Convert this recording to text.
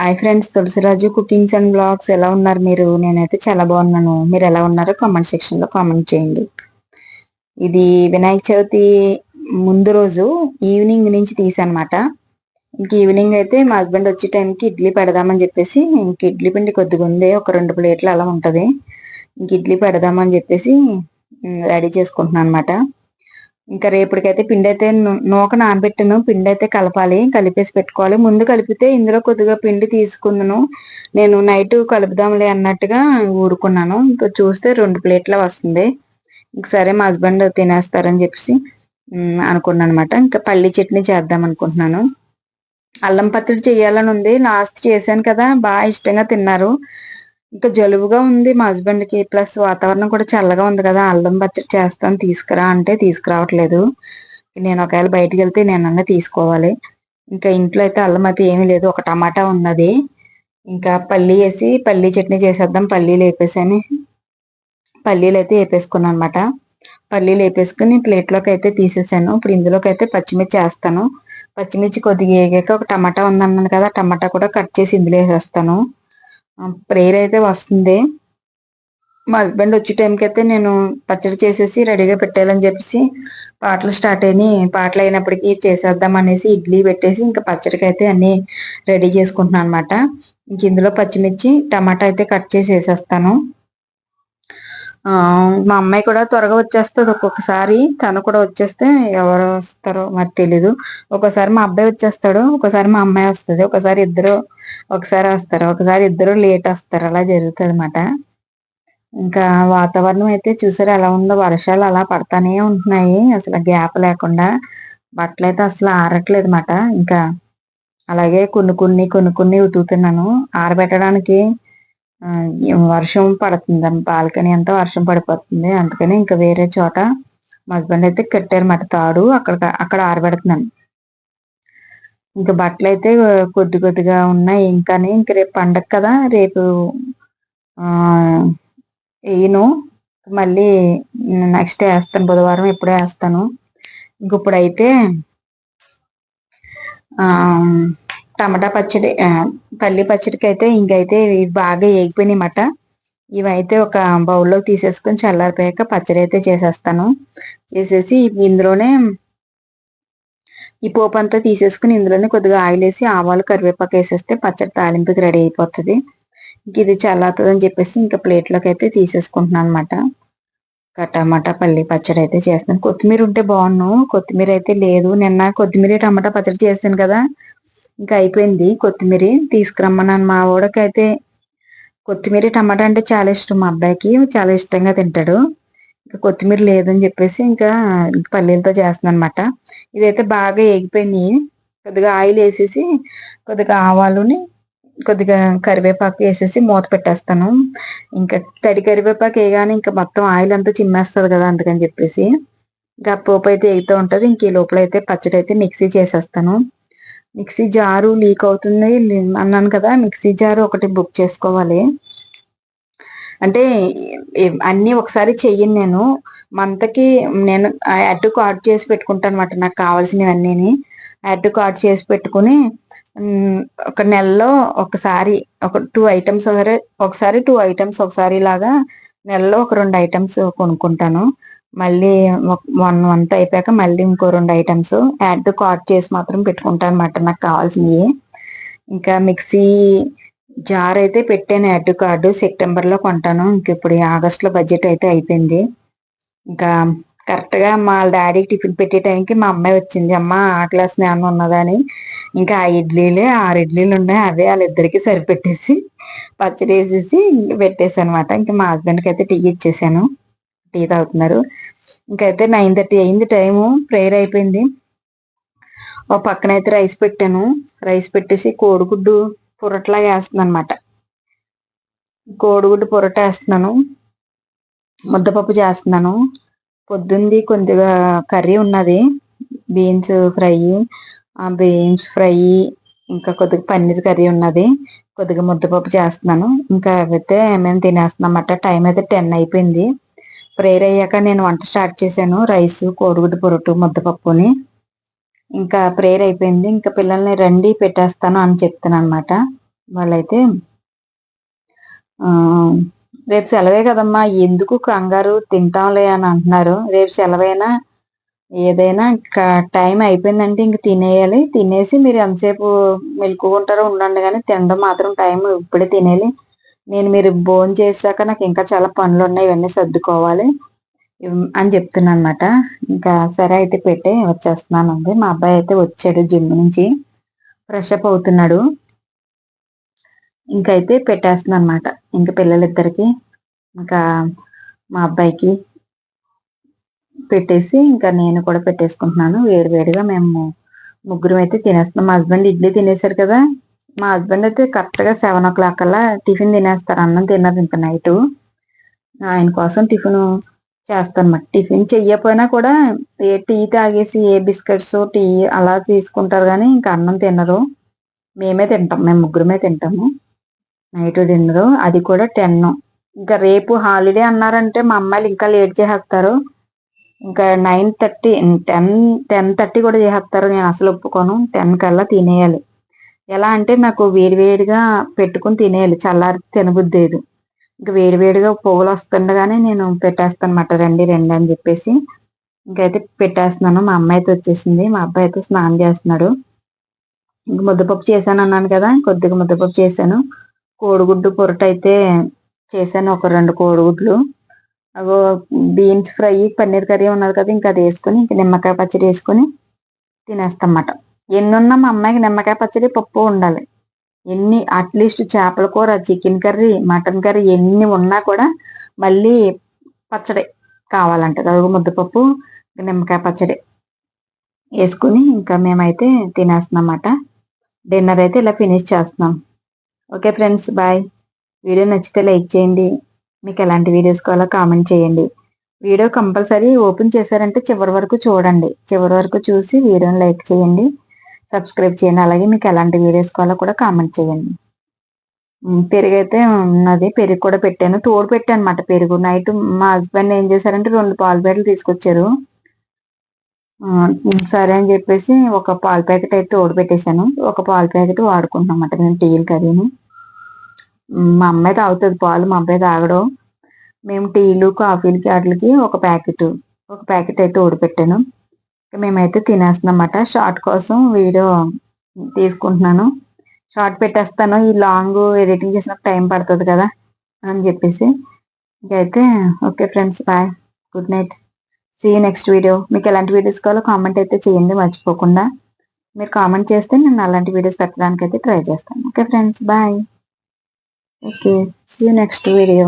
Hi friends Tulasiraju cookings and blogs ఎలా ఉన్నారు మీరు? నేనైతే చాలా బాగున్నాను. మీరు ఎలా ఉన్నారో కామెంట్ సెక్షన్లో కామెంట్ చేయండి. ఇది వినాయక చవితి ముందు రోజు ఈవినింగ్ నుంచి తీసానమాట ఇంక ఈవినింగ్ అయితే మా హస్బెండ్ వచ్చే టైంకి ఇడ్లీ పెడదామని చెప్పేసి ఇంక ఇడ్లీ పిండి కొద్దిగా ఉంది. ఒక రెండు ప్లేట్లు అలా ఉంటుంది. ఇంక ఇడ్లీ పెడదామని చెప్పేసి రెడీ చేసుకుంటున్నాను అనమాట ఇంకా రేపటికైతే పిండి అయితే నూక నానబెట్టాను పిండి అయితే కలపాలి కలిపేసి పెట్టుకోవాలి. ముందు కలిపితే ఇందులో కొద్దిగా పిండి తీసుకున్నాను. నేను నైట్ కలుపుదాంలే అన్నట్టుగా ఊరుకున్నాను. ఇంకా చూస్తే రెండు ప్లేట్ల వస్తుంది. ఇంక సరే మా హస్బెండ్ తినేస్తారని చెప్పేసి అనుకున్నాను అనమాట ఇంకా పల్లి చట్నీ చేద్దాం అనుకుంటున్నాను. అల్లం పచ్చడి చేయాలని ఉంది. లాస్ట్ చేశాను కదా. బాగా ఇష్టంగా తిన్నారు. ఇంకా జలుబుగా ఉంది మా హస్బెండ్కి ప్లస్ వాతావరణం కూడా చల్లగా ఉంది కదా అల్లం పచ్చడి చేస్తాను తీసుకురా అంటే తీసుకురావట్లేదు. నేను ఒకవేళ బయటికి వెళ్తే నేను అన్నీ తీసుకోవాలి. ఇంకా ఇంట్లో అయితే అల్లం అయితే ఏమీ లేదు ఒక టమాటా ఉన్నది. ఇంకా పల్లీ వేసి పల్లీ చట్నీ చేసేద్దాం పల్లీలు వేపేసాను పల్లీలు అయితే వేపేసుకున్నాను అనమాట పల్లీలు వేపేసుకుని ప్లేట్లోకి అయితే తీసేసాను. ఇప్పుడు ఇందులోకి అయితే పచ్చిమిర్చి వేస్తాను. పచ్చిమిర్చి కొద్దిగా వేగాక ఒక టమాటా ఉందన్నాను కదా టమాటా కూడా కట్ చేసి ఇందులో వేసేస్తాను. ప్రేయర్ అయితే వస్తుంది. మా హస్బెండ్ వచ్చే టైంకి అయితే నేను పచ్చడి చేసేసి రెడీగా పెట్టాలని చెప్పేసి పాటలు స్టార్ట్ అయినాయి. పాటలు అయినప్పటికీ చేసేద్దాం అనేసి ఇడ్లీ పెట్టేసి ఇంకా పచ్చడికి అయితే అన్ని రెడీ చేసుకుంటున్నాను అనమాట ఇంక ఇందులో పచ్చిమిర్చి టమాటా అయితే కట్ చేసి వేసేస్తాను మా అమ్మాయి కూడా త్వరగా వచ్చేస్తుంది ఒక్కొక్కసారి. తను కూడా వచ్చేస్తే ఎవరు వస్తారో మరి తెలీదు. ఒకసారి మా అబ్బాయి వచ్చేస్తాడు ఒకసారి మా అమ్మాయి వస్తుంది. ఒకసారి ఇద్దరు ఒకసారి వస్తారు. ఒకసారి ఇద్దరు లేట్ వస్తారు. అలా జరుగుతుంది అనమాట ఇంకా వాతావరణం అయితే చూసారు ఎలా ఉందో? వర్షాలు అలా పడతానే ఉంటున్నాయి. అసలు గ్యాప్ లేకుండా. బట్టలు అయితే అసలు ఆరట్లేదు అనమాట ఇంకా అలాగే కొన్ని కొన్ని కొన్ని కొన్ని ఉతుకుతున్నాను. ఆరబెట్టడానికి వర్షం పడుతుంది. బాల్కనీ అంతా వర్షం పడిపోతుంది. అందుకని ఇంకా వేరే చోట మా హస్బెండ్ అయితే కట్టారన్నమాట తాడు. అక్కడ అక్కడ ఆరబెడుతున్నాను. ఇంకా బట్టలు అయితే కొద్ది కొద్దిగా ఉన్నాయి. ఇంకా ఇంక రేపు పండగ కదా. రేపు వేయను. మళ్ళీ నెక్స్ట్ వేస్తాను. బుధవారం ఎప్పుడే వేస్తాను. ఇంక ఇప్పుడైతే టమాటా పచ్చడి పల్లి పచ్చడికి అయితే ఇంకైతే బాగా వేగిపోయినాయి అన్నమాట ఇవైతే ఒక బౌల్లో తీసేసుకొని చల్లారిపోయాక పచ్చడి అయితే చేసేస్తాను. చేసేసి ఇందులోనే ఈ పోపు అంతా తీసేసుకుని ఇందులోనే కొద్దిగా ఆయిల్ వేసి ఆవాలు కరివేపాకు వేసేస్తే పచ్చడి తాలింపుకి రెడీ అయిపోతుంది. ఇంక ఇది చల్లారుతుంది అని చెప్పేసి ఇంకా ప్లేట్లోకి అయితే తీసేసుకుంటున్నాను అనమాట టమాటా పల్లి పచ్చడి అయితే చేస్తాను. కొత్తిమీర ఉంటే బాగున్నాను కొత్తిమీర అయితే లేదు. నిన్న కొత్తిమీర టమాటా పచ్చడి చేస్తాను కదా. ఇంకా అయిపోయింది. కొత్తిమీర తీసుకురమ్మన్నాను మా వాడికైతే కొత్తిమీర టమాటా అంటే చాలా ఇష్టం మా అబ్బాయికి. చాలా ఇష్టంగా తింటాడు. ఇంకా కొత్తిమీర లేదని చెప్పేసి ఇంకా పల్లీలతో చేస్తున్నాను అనమాట ఇదైతే బాగా ఎగిపోయింది కొద్దిగా ఆయిల్ వేసేసి కొద్దిగా ఆవాలుని కొద్దిగా కరివేపాకు వేసేసి మూత పెట్టేస్తాను. ఇంకా తడి కరివేపాకు వేయగానే ఇంకా మొత్తం ఆయిల్ అంతా చిమ్మేస్తుంది కదా అందుకని చెప్పేసి. ఇంకా పోపు అయితే ఎగుతూ ఉంటుంది. ఇంక ఈ లోపల అయితే పచ్చడి అయితే మిక్సీ చేసేస్తాను. మిక్సీ జారు లీక్ అవుతుంది. అన్నాను కదా మిక్సీ జారు ఒకటి బుక్ చేసుకోవాలి. అంటే అన్నీ ఒకసారి చెయ్యను నేను. మంతకి నేను యాడ్ కార్డ్ చేసి పెట్టుకుంటాను అనమాట నాకు కావాల్సినవన్నీ యాడ్ కార్డ్ చేసి పెట్టుకుని ఒక నెలలో ఒకసారి ఒక టూ ఐటమ్స్ ఒకసారి ఒకసారి టూ ఐటమ్స్ ఒకసారి లాగా నెలలో ఒక రెండు ఐటమ్స్ కొనుక్కుంటాను. మళ్ళీ వన్ మంత్ అయిపోయాక మళ్ళీ ఇంకో రెండు ఐటమ్స్ యాడ్ టు కార్ట్ చేసి మాత్రం పెట్టుకుంటాను అనమాట నాకు కావాల్సినవి. ఇంకా మిక్సీ జార్ అయితే పెట్టాను యాడ్ టు కార్డు సెప్టెంబర్లో కొంటాను. ఇంక ఇప్పుడు ఆగస్ట్లో బడ్జెట్ అయితే అయిపోయింది. ఇంకా కరెక్ట్గా మా డాడీకి టిఫిన్ పెట్టే టైంకి మా అమ్మాయి వచ్చింది. అమ్మ ఆ క్లాస్ ఏమన్నా ఉన్నదని ఇంకా ఆ ఇడ్లీలే ఆరు ఇడ్లీలు ఉన్నాయి. అవే వాళ్ళిద్దరికి సరిపెట్టేసి పచ్చడి వేసేసి పెట్టేసి అనమాట ఇంకా మా హస్బెండ్కి అయితే టీ ఇచ్చేసాను. టీ తాగుతున్నారు ఇంకైతే నైన్ థర్టీ అయింది టైము ప్రేయర్ అయిపోయింది. ఓ పక్కన అయితే రైస్ పెట్టాను. రైస్ పెట్టేసి కోడిగుడ్డు పొరట్లా వేస్తున్నాను అనమాట కోడిగుడ్డు పొరట వేస్తున్నాను. ముద్దపప్పు చేస్తున్నాను. పొద్దుంది కొద్దిగా కర్రీ ఉన్నది. బీన్స్ ఫ్రై బీన్స్ ఫ్రై ఇంకా కొద్దిగా పన్నీర్ కర్రీ ఉన్నది. కొద్దిగా ముద్దపప్పు చేస్తున్నాను. ఇంకా అయితే మేము తినేస్తున్నాం అన్నమాట టైం అయితే టెన్ అయిపోయింది. ప్రేయర్ అయ్యాక నేను వంట స్టార్ట్ చేశాను. రైస్ కోడిగుడ్డు పొరటు ముద్దపప్పుని. ఇంకా ప్రేయర్ అయిపోయింది. ఇంకా పిల్లల్ని రండి పెట్టేస్తాను అని చెప్తాను అనమాట వాళ్ళైతే రేపు సెలవే కదమ్మా. ఎందుకు కంగారు? తింటాంలే అని అంటున్నారు. రేపు సెలవైనా ఏదైనా ఇంకా టైం అయిపోయిందంటే ఇంక తినేయాలి. తినేసి మీరు ఎంతసేపు మెలుకుంటారో ఉండండి కానీ తినడం మాత్రం టైం ఇప్పుడే తినేయాలి. నేను మీరు భోజనం చేశాక నాకు ఇంకా చాలా పనులు ఉన్నాయి ఇవన్నీ సర్దుకోవాలి. అని చెప్తున్నా అనమాట ఇంకా సరే అయితే పెట్టే వచ్చేస్తున్నాను అండి మా అబ్బాయి అయితే వచ్చాడు జిమ్ నుంచి. ఫ్రెష్ అప్ అవుతున్నాడు. ఇంకైతే పెట్టేస్తున్నాను అనమాట ఇంకా పిల్లలిద్దరికి ఇంకా మా అబ్బాయికి పెట్టేసి ఇంకా నేను కూడా పెట్టేసుకుంటున్నాను. వేడి వేడిగా మేము ముగ్గురు అయితే తినేస్తున్నాం. మా హస్బెండ్ ఇడ్లీ తినేశారు కదా. మా హస్బెండ్ అయితే కరెక్ట్గా సెవెన్ ఓ క్లాక్ అలా టిఫిన్ తినేస్తారు. అన్నం తిన్నారు ఇంత నైట్ ఆయన కోసం టిఫిన్ చేస్తానమాట టిఫిన్ చెయ్యకపోయినా కూడా ఏ టీ తాగేసి ఏ బిస్కెట్స్ టీ అలా తీసుకుంటారు కానీ ఇంకా అన్నం తినరు. మేమే తింటాం. మేము ముగ్గురమే తింటాము. నైట్ డిన్నర్ అది కూడా టెన్ ఇంకా రేపు హాలిడే అన్నారంటే మా అమ్మాయిలు ఇంకా లేట్ చేసేస్తారు. ఇంకా nine thirty ten ten thirty కూడా చేసేస్తారు. నేను అసలు ఒప్పుకోను. టెన్ కల్లా తినేయాలి. ఎలా అంటే నాకు వేడివేడిగా పెట్టుకుని తినేయాలి. చల్లారి తినబుద్దేదు ఇంకా వేడివేడిగా పువ్వులు వస్తుండగానే నేను పెట్టేస్తాను అనమాట రండి రండి అని చెప్పేసి ఇంకైతే పెట్టేస్తున్నాను. మా అమ్మాయి అయితే వచ్చేసింది. మా అబ్బాయి అయితే స్నానం చేస్తున్నాడు. ఇంక ముద్దపప్పు చేశాను అన్నాను కదా కొద్దిగా ముద్దపప్పు చేశాను. కోడిగుడ్డు పొరట అయితే చేశాను. ఒక రెండు కోడిగుడ్లు. అగో బీన్స్ ఫ్రై పన్నీర్ కర్రీ ఉన్నది కదా ఇంకా అది వేసుకొని ఇంకా నిమ్మకాయ పచ్చడి వేసుకొని తినేస్తాం అన్నమాట. ఉన్నా మా అమ్మాయికి నిమ్మకాయ పచ్చడి పప్పు ఉండాలి. ఎన్ని అట్లీస్ట్ చేపల కూర చికెన్ కర్రీ మటన్ కర్రీ ఎన్ని ఉన్నా కూడా మళ్ళీ పచ్చడి కావాలంట. అడుగు ముద్దపప్పు నిమ్మకాయ పచ్చడి వేసుకుని ఇంకా మేమైతే తినేస్తున్నాం డిన్నర్ అయితే ఇలా ఫినిష్ చేస్తున్నాం. Okay friends bye. వీడియో నచ్చితే లైక్ చేయండి. మీకు ఎలాంటి వీడియోస్ కావాలో కామెంట్ చేయండి. వీడియో కంపల్సరీ ఓపెన్ చేశారంటే చివరి వరకు చూడండి. చివరి వరకు చూసి వీడియోని లైక్ చేయండి. సబ్స్క్రైబ్ చేయండి. అలాగే మీకు ఎలాంటి వీడియోస్ కావాలో కూడా కామెంట్ చేయండి. పెరుగు అయితే ఉన్నది. పెరుగు కూడా పెట్టాను. తోడు పెట్టాను అనమాట పెరుగు. నైట్ మా హస్బెండ్ ఏం చేశారంటే రెండు పాలు ప్యాకెట్లు తీసుకొచ్చారు. సరే అని చెప్పేసి ఒక పాల ప్యాకెట్ అయితే తోడు పెట్టేశాను. ఒక పాల ప్యాకెట్ వాడుకుంటున్నాం అన్నమాట మేము టీలు కర్రీని. మా అమ్మాయి తాగుతుంది పాలు మా అబ్బాయి తాగడం. మేము టీలు కాఫీలకి వాటికి ఒక ప్యాకెట్ ఒక ప్యాకెట్ అయితే ఓడిపెట్టాను మేమైతే తినేస్తున్నామాట. షార్ట్ కోసం వీడియో తీసుకుంటున్నాను. షార్ట్ పెట్టేస్తాను. ఈ లాంగ్ ఎడిటింగ్ చేసినప్పుడు టైం పడుతుంది కదా అని చెప్పేసి. ఇంకైతే okay friends bye. Good night. See next video మీకు ఎలాంటి వీడియోస్ కావాలో కామెంట్ అయితే చేయండి మర్చిపోకుండా. మీరు కామెంట్ చేస్తే నేను అలాంటి వీడియోస్ పెట్టడానికి అయితే ట్రై చేస్తాను. Okay friends bye. Okay see next video.